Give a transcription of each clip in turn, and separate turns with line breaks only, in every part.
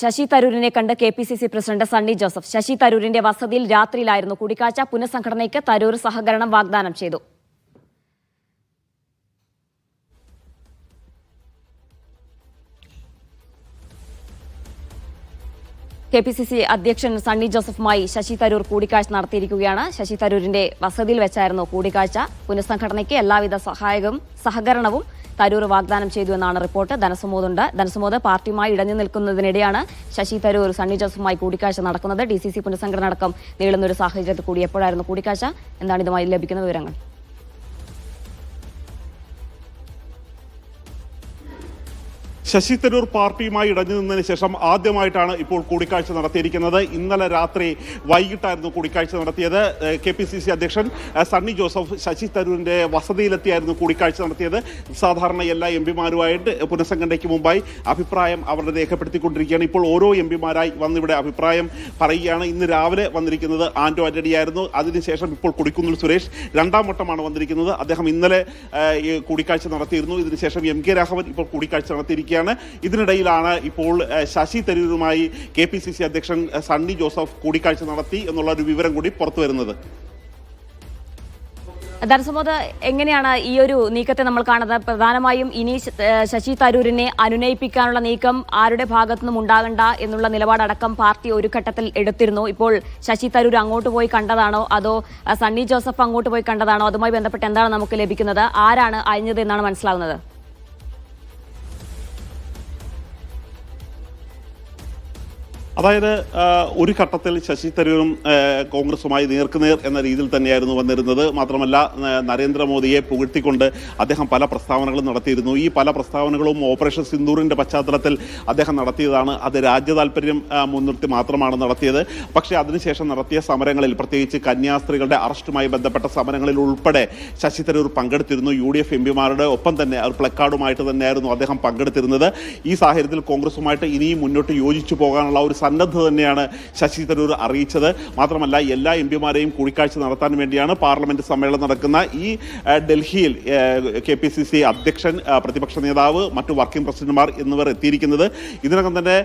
ശശി തരൂരിനെ കണ്ട് K P C C president Sunny Joseph. Shashi തരൂരിന്റെ വസതിയിൽ രാത്രിയിലായിരുന്നു കൂടിക്കാഴ്ച. പുനഃസംഘടനയ്ക്ക് തരൂർ സഹകരണം വാഗ്ദാനം ചെയ്തു. കെ പി സി സി അധ്യക്ഷൻ സണ്ണി ജോസഫുമായി ശശി തരൂർ കൂടിക്കാഴ്ച നടത്തിയിരിക്കുകയാണ്. ശശി തരൂരിന്റെ വസതിയിൽ വെച്ചായിരുന്നു കൂടിക്കാഴ്ച. പുനഃസംഘടനയ്ക്ക് എല്ലാവിധ സഹായവും സഹകരണവും തരൂർ വാഗ്ദാനം ചെയ്തു എന്നാണ് റിപ്പോർട്ട്. ധനസമോദുണ്ട് ധനസമോദ് പാർട്ടിയുമായി ഇടഞ്ഞു നിൽക്കുന്നതിനിടെയാണ് ശശി തരൂർ സണ്ണി ജോസഫുമായി കൂടിക്കാഴ്ച നടക്കുന്നത്. ഡി സി സി പുനഃസംഘടന അടക്കം നീളുന്ന ഒരു സാഹചര്യത്തിൽ കൂടി എപ്പോഴായിരുന്നു കൂടിക്കാഴ്ച. എന്താണ് ഇതുമായി ലഭിക്കുന്ന വിവരങ്ങൾ?
ശശി തരൂർ പാർട്ടിയുമായി ഇടഞ്ഞു നിന്നതിന് ശേഷം ആദ്യമായിട്ടാണ് ഇപ്പോൾ കൂടിക്കാഴ്ച നടത്തിയിരിക്കുന്നത്. ഇന്നലെ രാത്രി വൈകിട്ടായിരുന്നു കൂടിക്കാഴ്ച നടത്തിയത്. കെ പി സി സി അധ്യക്ഷൻ സണ്ണി ജോസഫ് ശശി തരൂരിന്റെ വസതിയിലെത്തിയായിരുന്നു കൂടിക്കാഴ്ച നടത്തിയത്. സാധാരണ എല്ലാ എം പിമാരുമായിട്ട് പുനഃസംഘടനയ്ക്ക് മുമ്പായി അഭിപ്രായം അവരുടെ രേഖപ്പെടുത്തിക്കൊണ്ടിരിക്കുകയാണ്. ഇപ്പോൾ ഓരോ എം പിമാരായി വന്നിവിടെ അഭിപ്രായം പറയുകയാണ്. ഇന്ന് രാവിലെ വന്നിരിക്കുന്നത് ആന്റോ ആന്റണിയായിരുന്നു. അതിനുശേഷം ഇപ്പോൾ കൊടിക്കുന്നിൽ സുരേഷ് രണ്ടാം വട്ടമാണ് വന്നിരിക്കുന്നത്. അദ്ദേഹം ഇന്നലെ കൂടിക്കാഴ്ച നടത്തിയിരുന്നു. ഇതിനുശേഷം എം കെ രാഘവൻ ഇപ്പോൾ കൂടിക്കാഴ്ച നടത്തിയിരിക്കുകയാണ് ഇതിനിടയിലാണ് ഇപ്പോൾ ശശി തരൂരുമായി കെ പി സി സി അധ്യക്ഷൻ സണ്ണി ജോസഫ് കൂടിക്കാഴ്ച നടത്തി എന്നുള്ള ഒരു വിവരം കൂടി പുറത്തു വരുന്നത്.
ധനസമോദ് എങ്ങനെയാണ് ഈ ഒരു നീക്കത്തെ നമ്മൾ കാണുന്നത്? പ്രധാനമായും ഇനി ശശി തരൂരിനെ അനുനയിപ്പിക്കാനുള്ള നീക്കം ആരുടെ ഭാഗത്തുനിന്നും ഉണ്ടാകണ്ട എന്നുള്ള നിലപാടടക്കം പാർട്ടി ഒരു ഘട്ടത്തിൽ എടുത്തിരുന്നു. ഇപ്പോൾ ശശി തരൂർ അങ്ങോട്ട് പോയി കണ്ടതാണോ? അതോ സണ്ണി ജോസഫ് അങ്ങോട്ട് പോയി കണ്ടതാണോ? അതുമായി ബന്ധപ്പെട്ട് എന്താണ് നമുക്ക് ലഭിക്കുന്നത്? ആരാണ് അയഞ്ഞത് എന്നാണ് മനസ്സിലാവുന്നത്?
അതായത് ഒരു ഘട്ടത്തിൽ ശശി തരൂരും കോൺഗ്രസുമായി നേർക്കുനേർ എന്ന രീതിയിൽ തന്നെയായിരുന്നു വന്നിരുന്നത്. മാത്രമല്ല നരേന്ദ്രമോദിയെ പുകഴ്ത്തിക്കൊണ്ട് അദ്ദേഹം പല പ്രസ്താവനകളും നടത്തിയിരുന്നു. ഈ പല പ്രസ്താവനകളും ഓപ്പറേഷൻ സിന്ദൂറിന്റെ പശ്ചാത്തലത്തിൽ അദ്ദേഹം നടത്തിയതാണ്. അത് രാജ്യ താല്പര്യം മുൻനിർത്തി മാത്രമാണ് നടത്തിയത്. പക്ഷേ അതിനുശേഷം നടത്തിയ സമരങ്ങളിൽ പ്രത്യേകിച്ച് കന്യാസ്ത്രീകളുടെ അറസ്റ്റുമായി ബന്ധപ്പെട്ട സമരങ്ങളിൽ ഉൾപ്പെടെ ശശി തരൂർ പങ്കെടുത്തിരുന്നു. യു ഡി എഫ് എം പിമാരുടെ ഒപ്പം തന്നെ പ്ലക്കാർഡുമായിട്ട് തന്നെയായിരുന്നു അദ്ദേഹം പങ്കെടുത്തിരുന്നത്. ഈ സാഹചര്യത്തിൽ കോൺഗ്രസുമായിട്ട് ഇനിയും മുന്നോട്ട് യോജിച്ചു പോകാനുള്ള ഒരു സന്നദ്ധത തന്നെയാണ് ശശി തരൂർ അറിയിച്ചത്. മാത്രമല്ല എല്ലാ എം പിമാരെയും കൂടിക്കാഴ്ച നടത്താൻ വേണ്ടിയാണ് പാർലമെന്റ് സമ്മേളനം നടക്കുന്ന ഈ ഡൽഹിയിൽ കെ പി സി സി അധ്യക്ഷൻ പ്രതിപക്ഷ നേതാവ് മറ്റു വർക്കിംഗ് പ്രസിഡന്റുമാർ എന്നിവർ എത്തിയിരിക്കുന്നത്. ഇതിനകം തന്നെ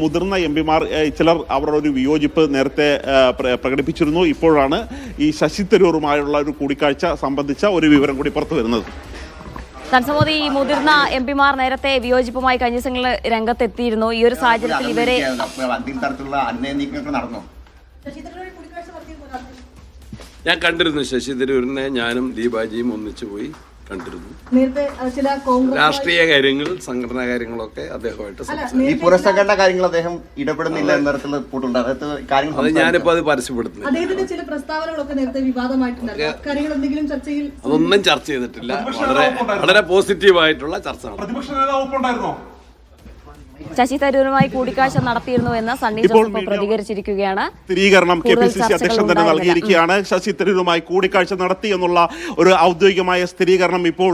മുതിർന്ന എം പിമാർ ചിലർ അവരുടെ ഒരു വിയോജിപ്പ് നേരത്തെ പ്രകടിപ്പിച്ചിരുന്നു. ഇപ്പോഴാണ് ഈ ശശി തരൂറുമായുള്ള ഒരു കൂടിക്കാഴ്ച സംബന്ധിച്ച ഒരു വിവരം കൂടി പുറത്തു വരുന്നത്.
ധനസമോദ് ഈ മുതിർന്ന എം പിമാർ നേരത്തെ വിയോജിപ്പുമായി കഴിഞ്ഞ ദിവസങ്ങളിൽ രംഗത്തെത്തിയിരുന്നു. ഈ ഒരു സാഹചര്യത്തിൽ ഇവരെ
ഞാൻ കണ്ടിരുന്നു ശശി തരൂരിനെ ഞാനും ദീപാജിയും ഒന്നിച്ചു പോയി. കണ്ടിരുന്നു.
നേരത്തെ ചില കോൺഗ്രസ്
രാഷ്ട്രീയ കാര്യങ്ങൾ സംഘടനാ കാര്യങ്ങളൊക്കെ അദ്ദേഹമായിട്ട് സംസാരിച്ചു.
ഈ പുനഃസംഘടന കാര്യങ്ങൾ അദ്ദേഹം ഇടപെടുന്നില്ല എന്ന തരത്തിൽ റിപ്പോർട്ടുണ്ട്. അതായത് കാര്യങ്ങൾ
അത് ഞാനിപ്പോ? അത് പരസ്യപ്പെടുത്തുന്നു
അദ്ദേഹത്തിന്റെ ചില പ്രസ്താവനകളൊക്കെ നേരത്തെ വിവാദമായിട്ടുണ്ടായിരുന്നു. കാര്യങ്ങൾ എന്തെങ്കിലും ചർച്ചയിൽ
അതൊന്നും ചർച്ച ചെയ്തിട്ടില്ല. വളരെ വളരെ പോസിറ്റീവായിട്ടുള്ള ചർച്ച നടന്നു
പ്രതിപക്ഷ നേതാവ് ഒപ്പം ഉണ്ടായിരുന്നോ
ശശി തരൂരുമായി കൂടിക്കാഴ്ച നടത്തിയിരുന്നു എന്ന് സണ്ണി ജോസഫ് പ്രതികരിച്ചിരിക്കുകയാണ്.
സ്ഥിരീകരണം കെ പി സി സി അധ്യക്ഷൻ തന്നെ. നൽകിയിരിക്കുകയാണ്. ശശി തരൂരുമായി കൂടിക്കാഴ്ച നടത്തി എന്നുള്ള ഒരു ഔദ്യോഗികമായ സ്ഥിരീകരണം ഇപ്പോൾ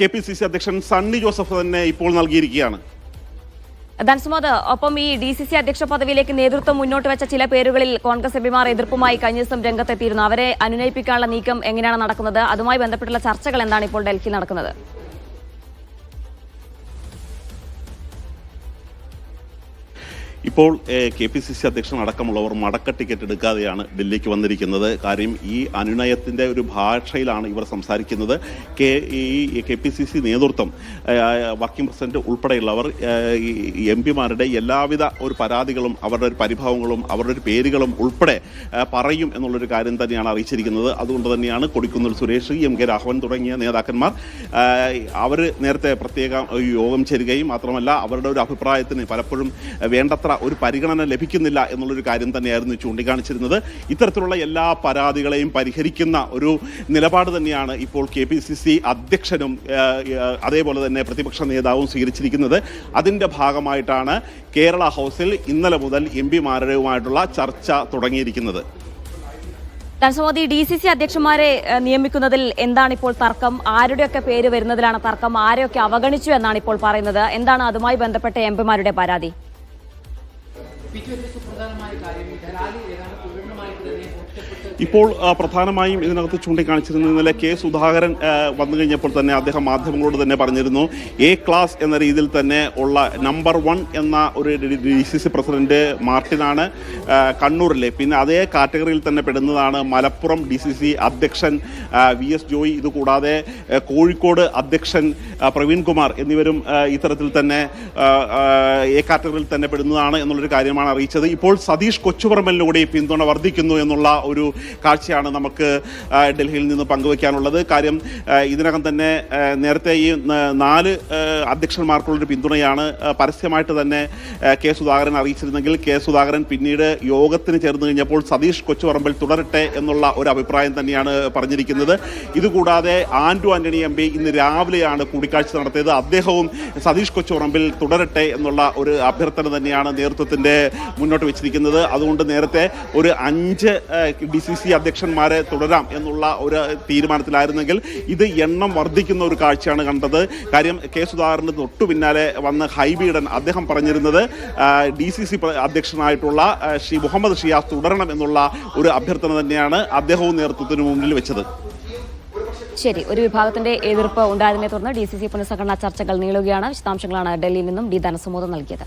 കെ പി സി സി അധ്യക്ഷൻ സണ്ണി ജോസഫ് തന്നെ ഇപ്പോൾ നൽകിയിരിക്കുകയാണ്.
ധൻസുമത് ഒപ്പം ഈ ഡി സി സി അധ്യക്ഷ പദവിയിലേക്ക് നേതൃത്വം മുന്നോട്ട് വെച്ച ചില പേരുകളിൽ കോൺഗ്രസ് എംപിമാർ എതിർപ്പുമായി കഴിഞ്ഞ ദിവസം രംഗത്തെത്തിയിരുന്നു. അവരെ അനുനയിപ്പിക്കാനുള്ള നീക്കം എങ്ങനെയാണ് നടക്കുന്നത്? അതുമായി ബന്ധപ്പെട്ടുള്ള ചർച്ചകൾ എന്താണ് ഇപ്പോൾ ഡൽഹിയിൽ നടക്കുന്നത്?
ഇപ്പോൾ കെ പി സി സി അധ്യക്ഷൻ അടക്കമുള്ളവർ മടക്ക ടിക്കറ്റ് എടുക്കാതെയാണ് ഡൽഹിക്ക് വന്നിരിക്കുന്നത്. കാര്യം ഈ അനുനയത്തിന്റെ ഒരു ഭാഷയിലാണ് ഇവർ സംസാരിക്കുന്നത്. കെ ഈ കെ പി സി സി നേതൃത്വം വർക്കിംഗ് പ്രസിഡന്റ് ഉൾപ്പെടെയുള്ളവർ എം പിമാരുടെ എല്ലാവിധ ഒരു പരാതികളും അവരുടെ ഒരു പരിഭവങ്ങളും അവരുടെ ഒരു പേരുകളും ഉൾപ്പെടെ പറയും എന്നുള്ളൊരു കാര്യം തന്നെയാണ് അറിയിച്ചിരിക്കുന്നത്. അതുകൊണ്ട് തന്നെയാണ് കൊടിക്കുന്നിൽ സുരേഷ് എം കെ രാഘവൻ തുടങ്ങിയ നേതാക്കന്മാർ അവർ നേരത്തെ പ്രത്യേക യോഗം ചേരുകയും മാത്രമല്ല അവരുടെ ഒരു അഭിപ്രായത്തിന് പലപ്പോഴും വേണ്ടത്ര ഒരു പരിഗണന ലഭിക്കുന്നില്ല എന്നുള്ളൊരു കാര്യം തന്നെയായിരുന്നു ചൂണ്ടിക്കാണിച്ചിരുന്നത്. ഇത്തരത്തിലുള്ള എല്ലാ പരാതികളെയും പരിഹരിക്കുന്ന ഒരു നിലപാട് തന്നെയാണ് ഇപ്പോൾ കെ പി സി സി അധ്യക്ഷനും അതേപോലെ തന്നെ പ്രതിപക്ഷ നേതാവും സ്വീകരിച്ചിരിക്കുന്നത്. അതിന്റെ ഭാഗമായിട്ടാണ് കേരള ഹൗസിൽ ഇന്നലെ മുതൽ എം പിമാരുമായിട്ടുള്ള ചർച്ച തുടങ്ങിയിരിക്കുന്നത്.
ധൻസുമോദി ഡി സി സി അധ്യക്ഷന്മാരെ നിയമിക്കുന്നതിൽ എന്താണ് ഇപ്പോൾ തർക്കം? ആരുടെയൊക്കെ പേര് വരുന്നതിലാണ് തർക്കം? ആരെയൊക്കെ അവഗണിച്ചു എന്നാണ് ഇപ്പോൾ പറയുന്നത്? എന്താണ് അതുമായി ബന്ധപ്പെട്ട എം പിമാരുടെ പരാതി?
പിറ്റു ഒരു സുപ്രധാനമായ കാര്യം ഈ ഇപ്പോൾ പ്രധാനമായും ഇതിനകത്ത് ചൂണ്ടിക്കാണിച്ചിരുന്ന ഇന്നലെ കെ സുധാകരൻ വന്നു കഴിഞ്ഞപ്പോൾ തന്നെ അദ്ദേഹം മാധ്യമങ്ങളോട് തന്നെ പറഞ്ഞിരുന്നു എ ക്ലാസ് എന്ന രീതിയിൽ തന്നെ ഉള്ള നമ്പർ വൺ എന്ന ഒരു ഡി സി സി പ്രസിഡന്റ് മാർട്ടിനാണ് കണ്ണൂരിലെ. പിന്നെ അതേ കാറ്റഗറിയിൽ തന്നെ പെടുന്നതാണ് മലപ്പുറം ഡി സി സി അധ്യക്ഷൻ വി എസ് ജോയി. ഇതുകൂടാതെ കോഴിക്കോട് അധ്യക്ഷൻ പ്രവീൺ കുമാർ എന്നിവരും ഇത്തരത്തിൽ തന്നെ എ കാറ്റഗറിയിൽ തന്നെ പെടുന്നതാണ് എന്നുള്ളൊരു കാര്യമാണ് അറിയിച്ചത്. ഇപ്പോൾ സതീഷ് കൊച്ചുപറമ്പലിനുകൂടി പിന്തുണ വർദ്ധിക്കുന്നു എന്നുള്ള ഒരു കാഴ്ചയാണ് നമുക്ക് ഡൽഹിയിൽ നിന്ന് പങ്കുവയ്ക്കാനുള്ളത്. കാര്യം ഇതിനകം തന്നെ നേരത്തെ ഈ നാല് അധ്യക്ഷന്മാർക്കുള്ളൊരു പിന്തുണയാണ് പരസ്യമായിട്ട് തന്നെ കെ സുധാകരൻ അറിയിച്ചിരുന്നെങ്കിൽ കെ സുധാകരൻ പിന്നീട് യോഗത്തിന് ചേർന്ന് കഴിഞ്ഞപ്പോൾ സതീഷ് കൊച്ചുപറമ്പിൽ തുടരട്ടെ എന്നുള്ള ഒരു അഭിപ്രായം തന്നെയാണ് പറഞ്ഞിരിക്കുന്നത്. ഇതുകൂടാതെ ആൻഡു ആന്റണി എം പി ഇന്ന് രാവിലെയാണ് കൂടിക്കാഴ്ച നടത്തിയത്. അദ്ദേഹവും സതീഷ് കൊച്ചുപറമ്പിൽ തുടരട്ടെ എന്നുള്ള ഒരു അഭ്യർത്ഥന തന്നെയാണ് നേതൃത്വത്തിന്റെ മുന്നോട്ട് വെച്ചിരിക്കുന്നത്. അതുകൊണ്ട് നേരത്തെ ഒരു അഞ്ച് ഡി സി സി അധ്യക്ഷന്മാരെ തുടരാം എന്നുള്ള ഒരു തീരുമാനത്തിലായിരുന്നെങ്കിൽ ഇത് എണ്ണം വർദ്ധിക്കുന്ന ഒരു കാഴ്ചയാണ് കണ്ടത്. കാര്യം കെ സുധാകരന് തൊട്ടു പിന്നാലെ വന്ന് ഹൈബീഡൻ അദ്ദേഹം പറഞ്ഞിരുന്നത് ഡി സി സി അധ്യക്ഷനായിട്ടുള്ള ശ്രീ മുഹമ്മദ് ഷിയാസ് തുടരണം എന്നുള്ള ഒരു അഭ്യർത്ഥന തന്നെയാണ് അദ്ദേഹവും നേതൃത്വത്തിന് മുന്നിൽ വെച്ചത്.
ശരി ഒരു വിഭാഗത്തിന്റെ എതിർപ്പ് ഉണ്ടായതിനെ തുടർന്ന് ഡി സി സി പുനഃസംഘടനാ ചർച്ചകൾ നീളുകയാണ്. വിശദാംശങ്ങളാണ് ഡൽഹിയിൽ നിന്നും ഡി ധനസമൂഹം നൽകിയത്.